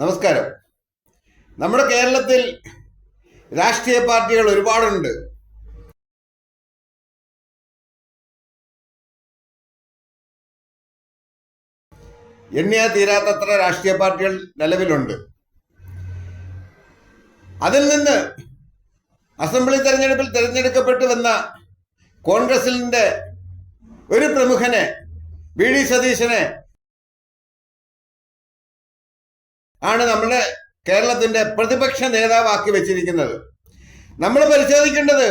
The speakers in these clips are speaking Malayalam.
നമസ്കാരം. നമ്മുടെ കേരളത്തിൽ രാഷ്ട്രീയ പാർട്ടികൾ ഒരുപാടുണ്ട്. എണ്ണിയാ തീരാത്തത്ര രാഷ്ട്രീയ പാർട്ടികൾ നിലവിലുണ്ട്. അതിൽ നിന്ന് അസംബ്ലി തെരഞ്ഞെടുപ്പിൽ തെരഞ്ഞെടുക്കപ്പെട്ടു വന്ന കോൺഗ്രസിന്റെ ഒരു പ്രമുഖനെ വി ഡി സതീശനെ ആണ് നമ്മുടെ കേരളത്തിന്റെ പ്രതിപക്ഷ നേതാവാക്കി വെച്ചിരിക്കുന്നത്. നമ്മൾ പരിശോധിക്കേണ്ടത്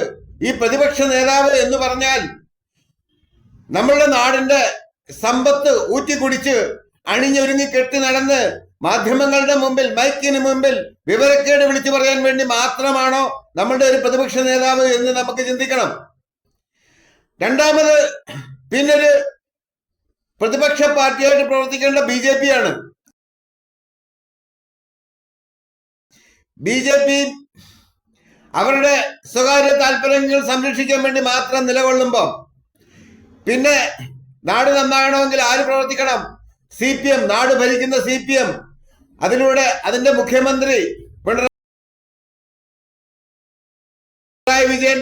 ഈ പ്രതിപക്ഷ നേതാവ് എന്ന് പറഞ്ഞാൽ നമ്മളുടെ നാടിന്റെ സമ്പത്ത് ഊറ്റിക്കുടിച്ച് അണിഞ്ഞൊരുങ്ങി കെട്ടി നടന്ന് മാധ്യമങ്ങളുടെ മുമ്പിൽ മൈക്കിന് മുമ്പിൽ വിവരക്കേട് വിളിച്ചു പറയാൻ വേണ്ടി മാത്രമാണോ നമ്മളുടെ ഒരു പ്രതിപക്ഷ നേതാവ് എന്ന് നമുക്ക് ചിന്തിക്കണം. രണ്ടാമത് പിന്നൊരു പ്രതിപക്ഷ പാർട്ടിയായിട്ട് പ്രവർത്തിക്കേണ്ട ബി ജെ പി ആണ്. ബി ജെ പി അവരുടെ സ്വകാര്യ താല്പര്യങ്ങൾ സംരക്ഷിക്കാൻ വേണ്ടി മാത്രം നിലകൊള്ളുമ്പോൾ പിന്നെ നാട് നന്നാകണമെങ്കിൽ ആര് പ്രവർത്തിക്കണം? സി പി എം നാട് ഭരിക്കുന്ന സി പി എം. അതിലൂടെ അതിന്റെ മുഖ്യമന്ത്രി പിണറായി വിജയൻ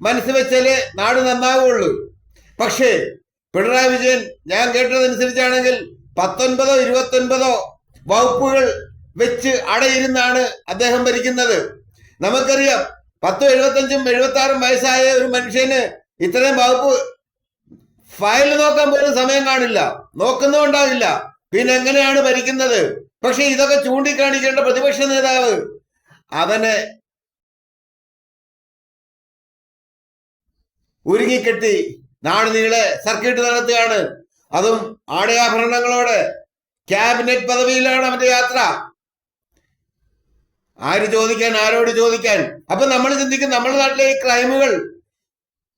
മനസ്സ് വെച്ചാലേ നാട് നന്നാവുള്ളൂ. പക്ഷേ പിണറായി വിജയൻ ഞാൻ കേട്ടതനുസരിച്ചാണെങ്കിൽ പത്തൊൻപതോ ഇരുപത്തൊൻപതോ വകുപ്പുകൾ വെച്ച് അടയിരുന്നാണ് അദ്ദേഹം ഭരിക്കുന്നത്. നമുക്കറിയാം പത്തും എഴുപത്തഞ്ചും എഴുപത്തി ആറും വയസ്സായ ഒരു മനുഷ്യന് ഇത്രയും വകുപ്പ് ഫയൽ നോക്കാൻ പോലും സമയം കാണില്ല. നോക്കുന്നുണ്ടാവില്ല പിന്നെ എങ്ങനെയാണ് ഭരിക്കുന്നത്? പക്ഷെ ഇതൊക്കെ ചൂണ്ടിക്കാണിക്കേണ്ട പ്രതിപക്ഷ നേതാവ് അവനെ ഒരുങ്ങിക്കെട്ടി നാട് നീളെ സർക്കിട്ട് നടത്തുകയാണ്. അതും ആടയാഭരണങ്ങളോടെ ക്യാബിനറ്റ് പദവിയിലാണ് അവന്റെ യാത്ര. ആര് ചോദിക്കാൻ ആരോട് ചോദിക്കാൻ? അപ്പൊ നമ്മൾ ചിന്തിക്കും നമ്മുടെ നാട്ടിലെ ഈ ക്രൈമുകൾ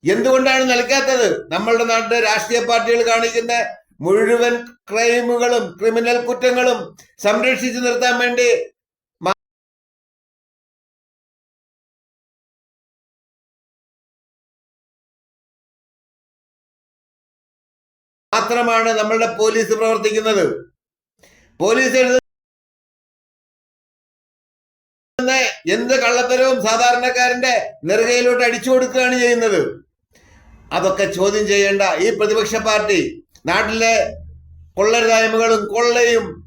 എന്തുകൊണ്ടാണ് നൽകാത്തത്? നമ്മളുടെ നാട്ടിലെ രാഷ്ട്രീയ പാർട്ടികൾ കാണിക്കുന്ന മുഴുവൻ ക്രൈമുകളും ക്രിമിനൽ കുറ്റങ്ങളും സംരക്ഷിച്ചു നിർത്താൻ വേണ്ടി മാത്രമാണ് നമ്മളുടെ പോലീസ് പ്രവർത്തിക്കുന്നത്. പോലീസ് എന്ത് കള്ളത്തരവും സാധാരണക്കാരന്റെ നെറുകയിലോട്ട് അടിച്ചു കൊടുക്കുകയാണ് ചെയ്യുന്നത്. അതൊക്കെ ചോദ്യം ചെയ്യേണ്ട ഈ പ്രതിപക്ഷ പാർട്ടി നാട്ടിലെ കൊള്ളരുതായ്മകളും കൊള്ളയും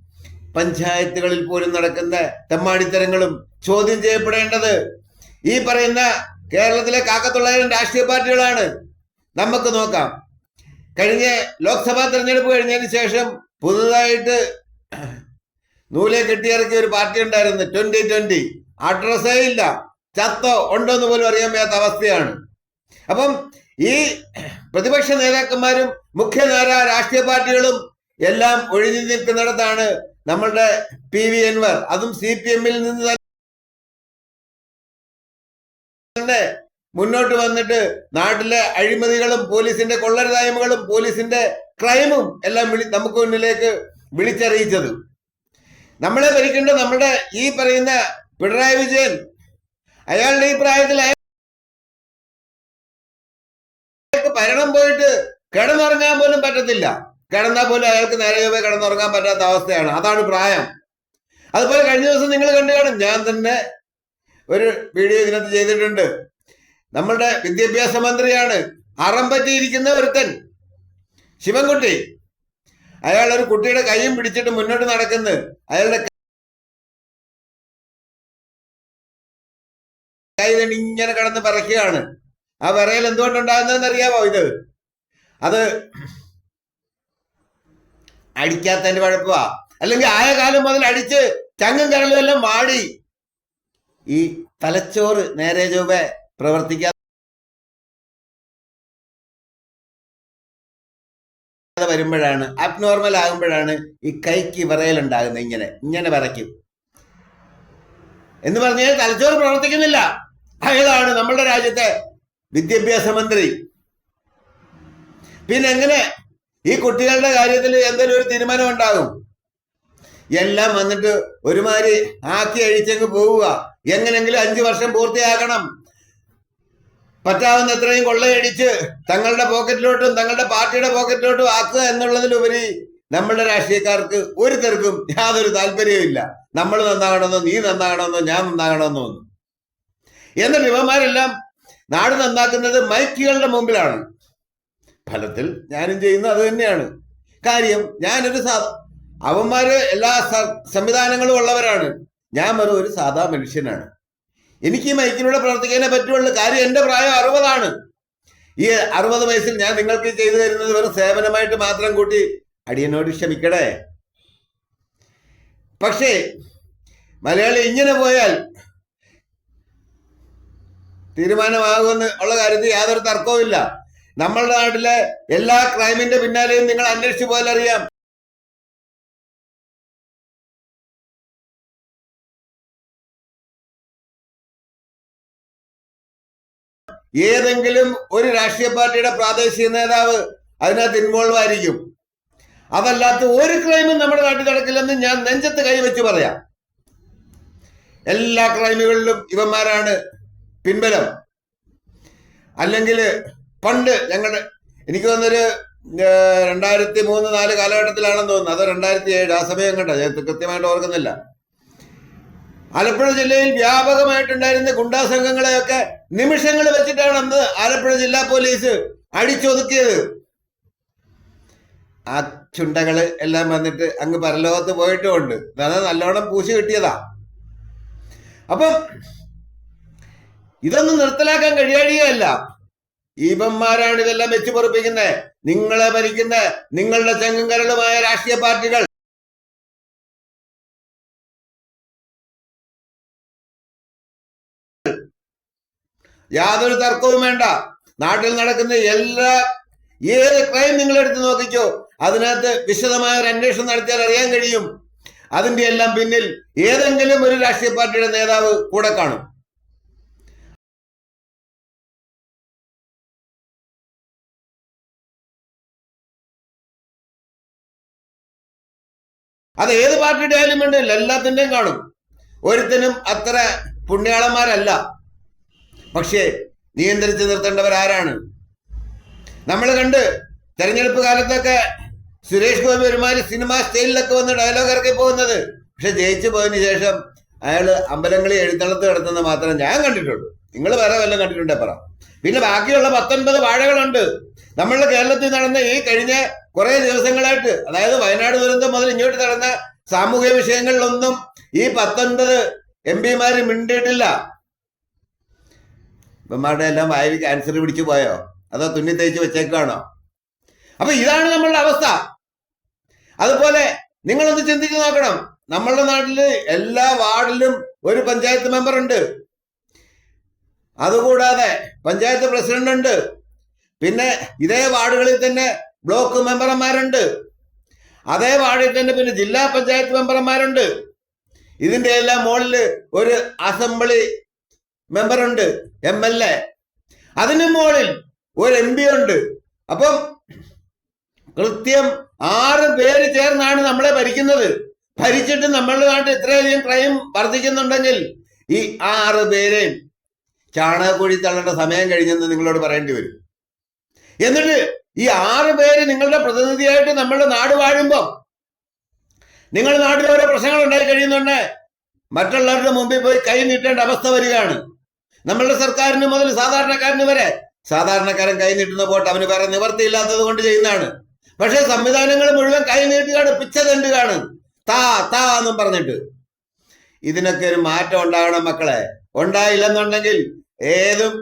പഞ്ചായത്തുകളിൽ പോലും നടക്കുന്ന തെമ്മാടിത്തരങ്ങളും ചോദ്യം ചെയ്യപ്പെടേണ്ടത് ഈ പറയുന്ന കേരളത്തിലെ കാക്കത്തുള്ളവരും രാഷ്ട്രീയ പാർട്ടികളാണ്. നമുക്ക് നോക്കാം. കഴിഞ്ഞ ലോക്സഭാ തെരഞ്ഞെടുപ്പ് കഴിഞ്ഞതിന് ശേഷം പുതുതായിട്ട് നൂലെ കെട്ടിയിറക്കിയ ഒരു പാർട്ടി ഉണ്ടായിരുന്നു ട്വന്റി ട്വന്റി. അഡ്രസ്സേ ഇല്ല. ചത്തോ ഉണ്ടോ എന്ന് പോലും അറിയാൻ വയ്യാത്ത അവസ്ഥയാണ്. അപ്പം ഈ പ്രതിപക്ഷ നേതാക്കന്മാരും മുഖ്യധാര രാഷ്ട്രീയ പാർട്ടികളും എല്ലാം ഒഴിഞ്ഞു നിൽക്കുന്നിടത്താണ് നമ്മളുടെ പി വി എൻവർ അതും സി പി എമ്മിൽ നിന്ന് തന്നെ മുന്നോട്ട് വന്നിട്ട് നാട്ടിലെ അഴിമതികളും പോലീസിന്റെ കൊള്ളരുതായ്മകളും പോലീസിന്റെ ക്രൈമും എല്ലാം വിളി നമുക്ക് മുന്നിലേക്ക് വിളിച്ചറിയിച്ചത്. നമ്മളെ ഭരിക്കേണ്ട നമ്മുടെ ഈ പറയുന്ന പിണറായി വിജയൻ. അയാളുടെ ഈ പ്രായത്തിൽ അയാൾക്ക് ഭരണം പോയിട്ട് കിടന്നുറങ്ങാൻ പോലും പറ്റത്തില്ല. കിടന്നാൽ പോലും അയാൾക്ക് നേരെ പോയി കിടന്നുറങ്ങാൻ പറ്റാത്ത അവസ്ഥയാണ്. അതാണ് പ്രായം. അതുപോലെ കഴിഞ്ഞ ദിവസം നിങ്ങൾ കണ്ടു കാണും. ഞാൻ തന്നെ ഒരു വീഡിയോ ഇതിനകത്ത് ചെയ്തിട്ടുണ്ട്. നമ്മളുടെ വിദ്യാഭ്യാസ മന്ത്രിയാണ് അറം പറ്റിയിരിക്കുന്ന ഒരുത്തൻ. ശിവൻകുട്ടി. അയാൾ ഒരു കുട്ടിയുടെ കൈയും പിടിച്ചിട്ട് മുന്നോട്ട് നടക്കുന്നത് അയാളുടെ ഇങ്ങനെ കിടന്ന് പറയുകയാണ് ആ വിറയൽ എന്തുകൊണ്ടുണ്ടാകുന്നതെന്ന് അറിയാമോ ഇത്? അത് അടിക്കാത്തതിന്റെ കുഴപ്പമാ അല്ലെങ്കിൽ ആയ കാലം മുതൽ അടിച്ച് ചങ്ങും കരളും എല്ലാം മാടി ഈ തലച്ചോറ് നേരെ ചൊവ്വെ പ്രവർത്തിക്കാതെ വരുമ്പോഴാണ് അബ്നോർമൽ ആകുമ്പോഴാണ് ഈ കൈക്ക് വിറയലുണ്ടാകുന്നത് ഇങ്ങനെ. ഇങ്ങനെ വിറയ്ക്കും. എന്ന് പറഞ്ഞാൽ തലച്ചോറ് പ്രവർത്തിക്കുന്നില്ല. അയാളാണ് നമ്മുടെ രാജ്യത്തെ വിദ്യാഭ്യാസ മന്ത്രി. പിന്നെ എങ്ങനെ ഈ കുട്ടികളുടെ കാര്യത്തിൽ എന്തെങ്കിലും ഒരു തീരുമാനം ഉണ്ടാകും? എല്ലാം വന്നിട്ട് ഒരുമാതിരി ആക്കി അഴിച്ചങ്ങ് പോവുക. എങ്ങനെങ്കിലും അഞ്ചു വർഷം പൂർത്തിയാക്കണം പറ്റാവുന്ന എത്രയും കൊള്ളയടിച്ച് തങ്ങളുടെ പോക്കറ്റിലോട്ടും തങ്ങളുടെ പാർട്ടിയുടെ പോക്കറ്റിലോട്ടും ആക്കുക എന്നുള്ളതിലുപരി നമ്മളുടെ രാഷ്ട്രീയക്കാർക്ക് ഒരു തെർക്കും യാതൊരു താല്പര്യവും ഇല്ല നമ്മൾ നന്നാകണമെന്നോ നീ നന്നാകണമെന്നോ ഞാൻ നന്നാകണമെന്നോ ഒന്നും. എന്നിട്ട് ഇവന്മാരെല്ലാം നാട് നന്നാക്കുന്നത് മൈക്കുകളുടെ മുമ്പിലാണ്. ഫലത്തിൽ ഞാനും ചെയ്യുന്നത് അത് തന്നെയാണ്. കാര്യം ഞാനൊരു സാ അവന്മാര് എല്ലാ സംവിധാനങ്ങളും ഉള്ളവരാണ്. ഞാൻ വെറും ഒരു സാധാ മനുഷ്യനാണ്. എനിക്ക് ഈ മൈക്കിലൂടെ പ്രവർത്തിക്കാനേ പറ്റുള്ളൂ. കാര്യം എന്റെ പ്രായം അറുപതാണ്. ഈ അറുപത് വയസ്സിൽ ഞാൻ നിങ്ങൾക്ക് ചെയ്തു തരുന്നത് വെറും സേവനമായിട്ട് മാത്രം കൂട്ടി അടിയനോട് ക്ഷമിക്കടേ പക്ഷേ മലയാളി ഇങ്ങനെ പോയാൽ തീരുമാനമാകുമെന്ന് ഉള്ള കാര്യത്തിൽ യാതൊരു തർക്കവുമില്ല നമ്മളുടെ നാട്ടിലെ എല്ലാ ക്രൈമിന്റെ പിന്നാലെയും നിങ്ങൾ അന്വേഷിച്ചു പോലെ അറിയാം. ഏതെങ്കിലും ഒരു രാഷ്ട്രീയ പാർട്ടിയുടെ പ്രാദേശിക നേതാവ് അതിനകത്ത് ഇൻവോൾവ് ആയിരിക്കും. അതല്ലാത്ത ഒരു ക്രൈമും നമ്മുടെ നാട്ടിൽ നടക്കില്ലെന്ന് ഞാൻ നെഞ്ചത്ത് കൈവച്ച് പറയാം. എല്ലാ ക്രൈമുകളിലും ഇവന്മാരാണ് പിൻബലം. അല്ലെങ്കിൽ പണ്ട് ഞങ്ങളുടെ എനിക്ക് തോന്നുന്നൊരു ഏഹ്, രണ്ടായിരത്തി മൂന്ന് നാല് കാലഘട്ടത്തിലാണെന്ന് തോന്നുന്നു. അത് രണ്ടായിരത്തി ഏഴ് ആ സമയം കണ്ട ഞാൻ കൃത്യമായിട്ട് ഓർക്കുന്നില്ല. ആലപ്പുഴ ജില്ലയിൽ വ്യാപകമായിട്ടുണ്ടായിരുന്ന ഗുണ്ടാ സംഘങ്ങളെയൊക്കെ നിമിഷങ്ങൾ വെച്ചിട്ടാണ് അന്ന് ആലപ്പുഴ ജില്ലാ പോലീസ് അടിച്ചൊതുക്കിയത്. ആ ചുണ്ടകൾ എല്ലാം വന്നിട്ട് അങ്ങ് പരലോകത്ത് പോയിട്ടുമുണ്ട്. അത് നല്ലോണം പൂശി കിട്ടിയതാ. അപ്പം ഇതൊന്നും നിർത്തലാക്കാൻ കഴിയുകയല്ല ഇവന്മാരാണ് ഇതെല്ലാം വെച്ച് പൊറപ്പിക്കുന്നത് നിങ്ങളെ ഭരിക്കുന്ന. നിങ്ങളുടെ ചങ്ങങ്കരളുമായ രാഷ്ട്രീയ പാർട്ടികൾ. യാതൊരു തർക്കവും വേണ്ട. നാട്ടിൽ നടക്കുന്ന എല്ലാ ഏത് ക്രൈം നിങ്ങൾ എടുത്ത് നോക്കിക്കോ അതിനകത്ത് വിശദമായ ഒരു അന്വേഷണം നടത്തിയാൽ അറിയാൻ കഴിയും. അതിന്റെ എല്ലാം പിന്നിൽ ഏതെങ്കിലും ഒരു രാഷ്ട്രീയ പാർട്ടിയുടെ നേതാവ് കൂടെ കാണും. അത് ഏത് പാർട്ടിയുടെ ആയാലും വേണ്ടില്ല എല്ലാത്തിന്റെയും കാണും. ഒരുത്തിനും അത്ര പുണ്യാളന്മാരല്ല. പക്ഷേ നിയന്ത്രിച്ച് നിർത്തേണ്ടവരാരാണ്? നമ്മൾ കണ്ട് തെരഞ്ഞെടുപ്പ് കാലത്തൊക്കെ സുരേഷ് ഗോപി ഒരുമാതിരി സിനിമ സ്റ്റൈലിലൊക്കെ വന്ന് ഡയലോഗ് ഇറക്കി പോകുന്നത്. പക്ഷെ ജയിച്ചു പോയതിന് ശേഷം അയാൾ അമ്പലങ്ങളിൽ എഴുന്നള്ളത്ത് കിടത്തുന്നത് മാത്രം ഞാൻ കണ്ടിട്ടുള്ളൂ. നിങ്ങൾ വേറെ വല്ലതും കണ്ടിട്ടുണ്ടേ പറ. പിന്നെ ബാക്കിയുള്ള പത്തൊൻപത് വാഴകളുണ്ട്. നമ്മളുടെ കേരളത്തിൽ നടന്ന ഈ കഴിഞ്ഞ കുറെ ദിവസങ്ങളായിട്ട് അതായത് വയനാട് ദുരന്തം മുതൽ ഇങ്ങോട്ട് നടന്ന സാമൂഹ്യ വിഷയങ്ങളിലൊന്നും ഈ പത്തൊൻപത് എം പിമാര് മിണ്ടിയിട്ടില്ല. ഇവന്മാരുടെ എല്ലാം വായവി ക്യാൻസർ പിടിച്ചു പോയോ? അതോ തുന്നി തേച്ച് വെച്ചേക്കാണോ അപ്പൊ ഇതാണ് നമ്മളുടെ അവസ്ഥ. അതുപോലെ നിങ്ങളൊന്ന് ചിന്തിച്ചു നോക്കണം. നമ്മളുടെ നാട്ടിൽ എല്ലാ വാർഡിലും ഒരു പഞ്ചായത്ത് മെമ്പർ ഉണ്ട് അതുകൂടാതെ പഞ്ചായത്ത് പ്രസിഡന്റ് ഉണ്ട് പിന്നെ ഇതേ വാർഡുകളിൽ തന്നെ ബ്ലോക്ക് മെമ്പർമാരുണ്ട്. അതേ വാർഡിൽ തന്നെ പിന്നെ ജില്ലാ പഞ്ചായത്ത് മെമ്പർമാരുണ്ട്. ഇതിന്റെ എല്ലാം മുകളിൽ ഒരു അസംബ്ലി മെമ്പറുണ്ട് എം എൽ എ. അതിന് മുകളിൽ ഒരു എം പി ഉണ്ട്. അപ്പം കൃത്യം ആറ് പേര് ചേർന്നാണ് നമ്മളെ ഭരിക്കുന്നത്. ഭരിച്ചിട്ട് നമ്മളുടെ നാട്ടിൽ ഇത്രയധികം ക്രൈം വർദ്ധിക്കുന്നുണ്ടെങ്കിൽ ഈ ആറ് പേരെയും ചാണകക്കുഴി തള്ളേണ്ട സമയം കഴിഞ്ഞെന്ന് നിങ്ങളോട് പറയേണ്ടി വരും. എന്നിട്ട് ഈ ആറ് പേര് നിങ്ങളുടെ പ്രതിനിധിയായിട്ട് നമ്മളുടെ നാട് വാഴുമ്പോൾ നിങ്ങൾ നാട്ടിൽ ഓരോ പ്രശ്നങ്ങൾ ഉണ്ടായി കഴിയുന്നുണ്ട്. മറ്റുള്ളവരുടെ മുമ്പിൽ പോയി കൈ നീട്ടേണ്ട അവസ്ഥ വരികയാണ്. നമ്മളുടെ സർക്കാരിന് മുതൽ സാധാരണക്കാരന് വരെ സാധാരണക്കാരൻ കൈ നീട്ടുന്ന പോട്ട് അവന് വേറെ നിവർത്തിയില്ലാത്തത് കൊണ്ട് ചെയ്യുന്നതാണ്. പക്ഷെ സംവിധാനങ്ങൾ മുഴുവൻ കൈ നീട്ടുകയാണ് പിച്ച തെണ്ടുകയാണ്. താ താ എന്നും പറഞ്ഞിട്ട്. ഇതിനൊക്കെ ഒരു മാറ്റം ഉണ്ടാകണം മക്കളെ. ഉണ്ടായില്ലെന്നുണ്ടെങ്കിൽ ഏതും